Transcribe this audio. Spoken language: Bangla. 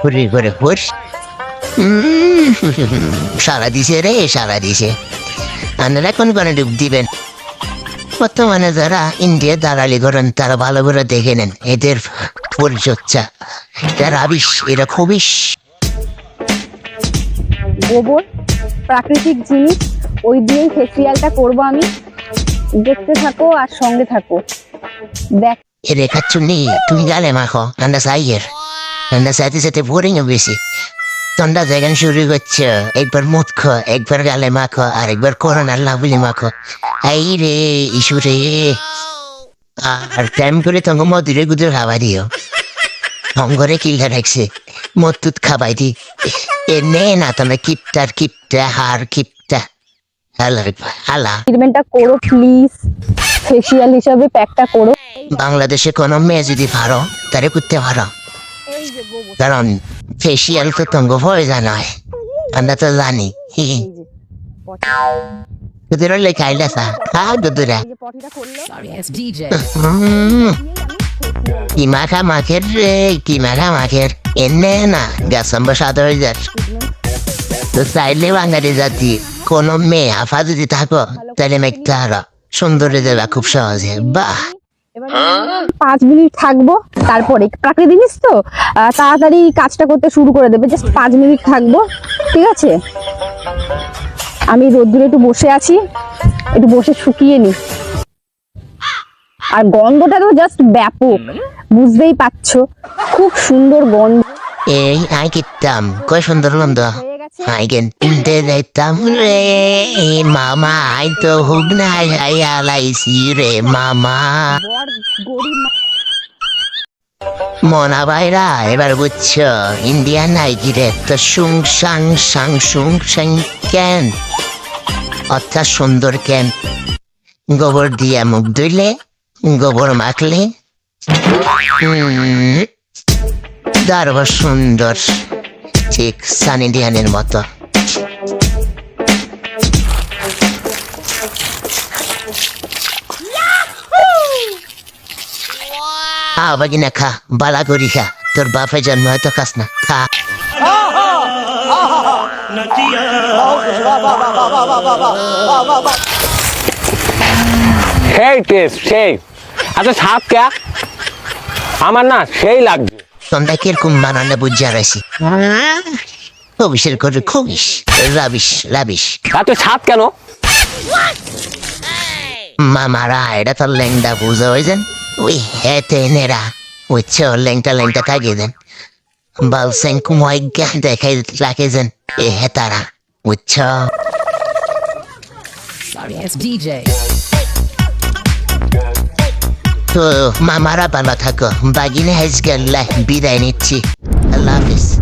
হুরি করে সারা দিছে রে সারা দিছে। আপনারা কোন কোনে ডুব দিবেন? বর্তমানে যারা ইন্ডিয়া দালালি করেন তারা ভালো করে দেখে নেন এদের পরিচর্যা। এটা রাবিশ এটা খুবিস গোবর প্রাকৃতিক জিনিস ওই দিয়েই ফেসিয়ালটা করব আমি। দেখতে থাকো আর সঙ্গে থাকো। দেখ এ রেখার চুন্নি তুমি গালে মাখো আন্দাজ আইয়ের। আন্দাজ সাথে সাথে বোরিং বেশি ঠান্ডা জায়গান শুরু করছে একবার মুখ খো একবার গালে মাখো আর একবার করোনার লাভলি মাখো এই রে ইস্যু রে আর টাইম করে তোমাকে মধুরে গুদুর খাওয়া দিও হঙ্গরে কিল্লা রাখছে মদ তুত খাবাই দি এ নে না তোমরা কিপটার কিপটা হার কিপটা হালা ট্রিটমেন্টটা করো প্লিজ ফেসিয়াল হিসাবে প্যাকটা করো. বাংলাদেশে কোনো মেয়ে যদি পারো তারে করতে পারো গোবর কারণ ফেসিয়াল তো তঙ্গ হয়ে জানায় আমরা তো জানি। দুদুরা লেখা আইলাসা খা দুদুরা এই যে পটিটা করলে Sorry, it's DJ. উম, কি মাখা মাখের রে কি মাখা মাখের। এনে না গাছম্বা সাত হয়ে যার তো চাইলে বাঙালি জাতি কোনো মেয়ে আফা যদি থাকো তাহলে মেঘতে হারা সুন্দর দেবা খুব সহজে। বাহ। পাঁচ মিনিট থাকব। তারপরে প্রাকৃতিক জিনিস তো? তাড়াতাড়ি কাজটা করতে শুরু করে দেবে। জাস্ট পাঁচ মিনিট থাকব ঠিক আছে? আমি রোদ্দুরে একটু বসে আছি একটু বসে শুকিয়ে নি। আর গন্ধটা তো জাস্ট ব্যাপক বুঝতেই পারছ। খুব সুন্দর গন্ধ। এই আই কিতাম কয় সুন্দর গন্ধ? আই কিনতে যাইতাম রে। মামা আই তো হুক না আই আলাইছি রে মামা। মনা ভাইরা এবার বুঝছ ইন্ডিয়ান নাইকি রে, তো সুং সাং সাং সুং, সাং কেন অর্থাৎ সুন্দর কেন গোবর দিয়া মুখ ধুইলে, গোবর মাখলে দারুণ সুন্দর, ঠিক সান ইন্ডিয়ানের মতো। খা বাগিনা খা বালা করি খা তোর বাপে জন্ম হয়তো খাস না। খা। সেই টেস্ট সেই। আচ্ছা স্বাদ কে? আমার না সেই লাগছে। তোমরা কীরকম বানানো বুঝা রয়েছি। খবিসের করে খবিস রাবিস রাবিস এত স্বাদ কেন? মামারা এটা তো লেংটা বুঝা হয়েছেন লেংটা থাকিয়ে দেন। বালসেন কুমাই জ্ঞান দেখাই রাখেছেন। এ হেতারা উচ্চ Sorry, it's DJ. তো মামারা ভালো থাকো। বাগিনে হাইজ গেল্লা বিদায় নিচ্ছি। আল্লাহ হাফিজ।